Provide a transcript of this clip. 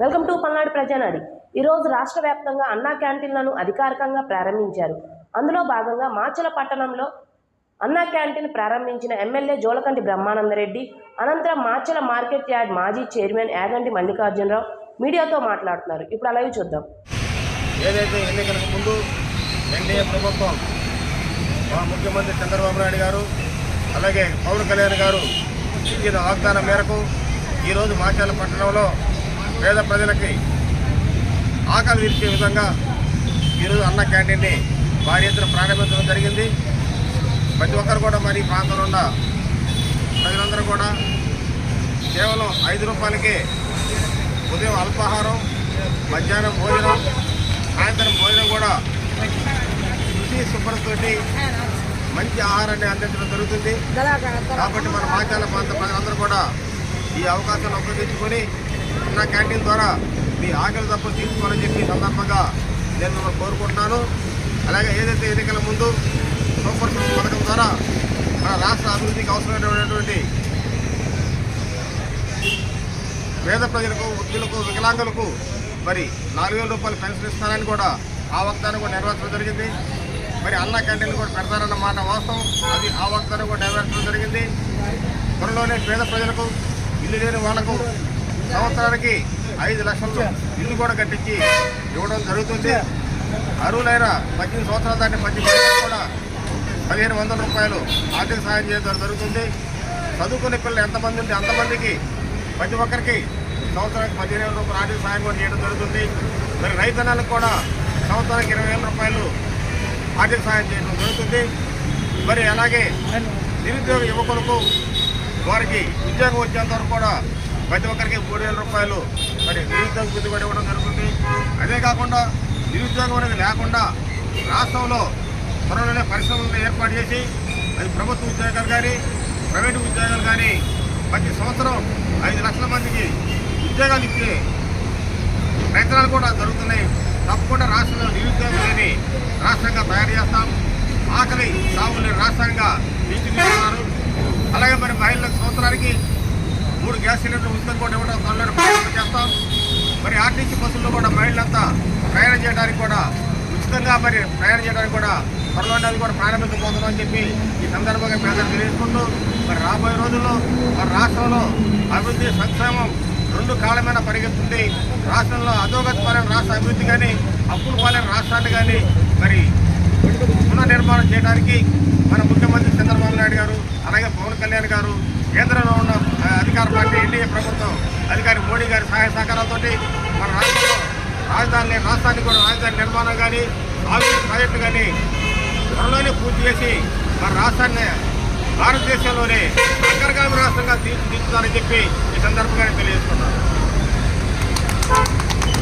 Welcome to Palnadu ప్రజానాడి. ఈరోజు రాష్ట్ర వ్యాప్తంగా అన్నా క్యాంటీన్లను అధికారికంగా ప్రారంభించారు. అందులో భాగంగా మాచల పట్టణంలో అన్నా క్యాంటీన్ ప్రారంభించిన ఎమ్మెల్యే జోలకంటి బ్రహ్మానందరెడ్డి అనంతరం మాచల మార్కెట్ యార్డ్ మాజీ చైర్మన్ యాగంటి మల్లికార్జునరావు మీడియాతో మాట్లాడుతున్నారు. ఇప్పుడు అలాగే చూద్దాం. ఏదైతే ఎన్నికలకు ముందు ఎన్డీఏ ప్రభుత్వం మా ముఖ్యమంత్రి చంద్రబాబు నాయుడు గారు అలాగే పవన్ కళ్యాణ్ గారు ఇచ్చిన వాగ్దానం మేరకు ఈరోజు మాచాల పట్టణంలో పేద ప్రజలకి ఆకలి తీర్చే విధంగా ఈరోజు అన్న క్యాంటీన్ని భారీ ఎత్తున ప్రారంభించడం జరిగింది. ప్రతి ఒక్కరు కూడా మరి ఈ ప్రాంతంలో ఉన్న ప్రజలందరూ కూడా కేవలం ఐదు రూపాయలకే ఉదయం అల్పాహారం మధ్యాహ్నం భోజనం సాయంత్రం భోజనం కూడా శుద్ధి శుభ్రతతోటి మంచి ఆహారాన్ని అందించడం జరుగుతుంది. కాబట్టి మన మాచాల ప్రాంత ప్రజలందరూ కూడా ఈ అవకాశాన్ని ఉపయోగించుకొని అన్న క్యాంటీన్ ద్వారా మీ ఆకలి తప్పు తీసుకోవాలని చెప్పి సందర్భంగా నేను మిమ్మల్ని కోరుకుంటున్నాను. అలాగే ఏదైతే ఎన్నికల ముందు సూపర్ సిక్స్ పథకం ద్వారా మన రాష్ట్ర అభివృద్ధికి అవసరమైనటువంటి పేద ప్రజలకు వృద్ధులకు వికలాంగులకు మరి నాలుగు వేల రూపాయలు పెన్షన్ ఇస్తానని కూడా ఆ వాగ్దానం కూడా నెరవేర్చడం జరిగింది. మరి అన్న క్యాంటీన్ కూడా పెడతారన్న మాట వాస్తవం. అది ఆ వాగ్దానం కూడా నెరవేర్చడం జరిగింది. త్వరలోనే పేద ప్రజలకు ఇల్లు లేని వాళ్ళకు సంవత్సరానికి ఐదు లక్షలు ఇల్లు కూడా కట్టించి ఇవ్వడం జరుగుతుంది. అరువులైన పద్దెనిమిది సంవత్సరాల దాన్ని పద్దెనిమిది కూడా పదిహేను వందల రూపాయలు ఆర్థిక సహాయం చేయడం జరుగుతుంది. చదువుకునే పిల్లలు ఎంతమంది ఉంటే అంతమందికి ప్రతి ఒక్కరికి సంవత్సరానికి పదిహేను వేల రూపాయలు ఆర్థిక సహాయం కూడా చేయడం జరుగుతుంది. మరి రైతన్నలకు కూడా సంవత్సరానికి ఇరవై వేల రూపాయలు ఆర్థిక సహాయం చేయడం జరుగుతుంది. మరి అలాగే నిరుద్యోగ యువకులకు వారికి ఉద్యోగం వచ్చేంత వరకు కూడా ప్రతి ఒక్కరికి మూడు వేల రూపాయలు మరి నిరుద్యోగ పెట్టుబడి ఇవ్వడం జరుగుతుంది. అదే కాకుండా నిరుద్యోగం అనేది లేకుండా రాష్ట్రంలో త్వరలోనే పరిశ్రమలను ఏర్పాటు చేసి అది ప్రభుత్వ ఉద్యోగాలు కానీ ప్రైవేటు ఉద్యోగాలు కానీ ప్రతి సంవత్సరం ఐదు లక్షల మందికి ఉద్యోగాలు ఇచ్చే ప్రయత్నాలు కూడా జరుగుతున్నాయి. తప్పకుండా రాష్ట్రంలో నిరుద్యోగం లేని రాష్ట్రంగా తయారు చేస్తాం. ఆకలి సాగులేని రాష్ట్రంగా తీర్చిదిద్దుతున్నారు. అలాగే మరి మహిళలకు సంవత్సరానికి మూడు గ్యాస్ సిలిండర్ ఉచితం కూడా ఇవ్వడం త్వరలో చేస్తాం. మరి ఆర్టీసీ బస్సుల్లో కూడా మహిళలంతా ప్రయాణం చేయడానికి కూడా ఉచితంగా మరి ప్రయాణం చేయడానికి కూడా త్వరలోనే కూడా ప్రారంభించబోతున్నాం అని చెప్పి ఈ సందర్భంగా పేదలు తెలియజేసుకుంటూ మరి రాబోయే రోజుల్లో మరి రాష్ట్రంలో అభివృద్ధి సంక్షేమం రెండు కాలమైన పరిగెత్తుంది. రాష్ట్రంలో అధోగతి పాలైన రాష్ట్ర అభివృద్ధి కానీ అప్పులు పాలైన రాష్ట్రాన్ని కానీ మరి పునర్నిర్మాణం చేయడానికి మన ముఖ్యమంత్రి చంద్రబాబు నాయుడు గారు అలాగే పవన్ కళ్యాణ్ గారు కేంద్రంలో ఉన్న అధికార పార్టీ ఎన్డీఏ ప్రభుత్వం అధికారి మోడీ గారి సహాయ సహకారాలతో మన రాష్ట్రంలో రాజధాని రాష్ట్రానికి కూడా రాజధాని నిర్మాణం కానీ ఆవిరి ప్రాజెక్టు కానీ త్వరలోనే పూర్తి చేసి మన రాష్ట్రాన్ని భారతదేశంలోనే అగ్రగామి రాష్ట్రంగా తీర్చిదిద్దుతారని చెప్పి ఈ సందర్భంగా తెలియజేస్తున్నాను.